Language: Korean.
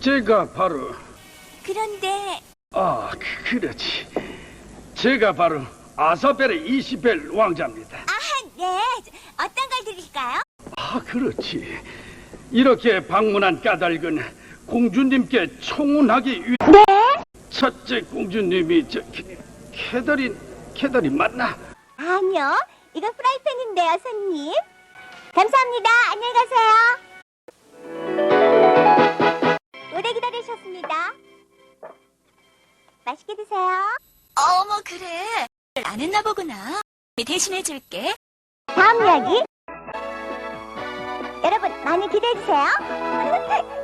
제가 바로 그런데 아 그- 그렇지. 제가 바로 아사벨의 이시벨 왕자입니다. 아, 네. 어떤 걸 드릴까요? 아 그렇지. 이렇게 방문한 까닭은 공주님께 청혼하기 위해. 네. 첫째 공주님이 저 캐- 캐더린 캐더린 맞나? 아니요. 이거 프라이팬인데요, 손님. 감사합니다. 안녕 기다리셨습니다. 맛있게 드세요. 어머, 그래. 안 했나 보구나. 대신해 줄게. 다음 이야기. 여러분, 많이 기대해 주세요.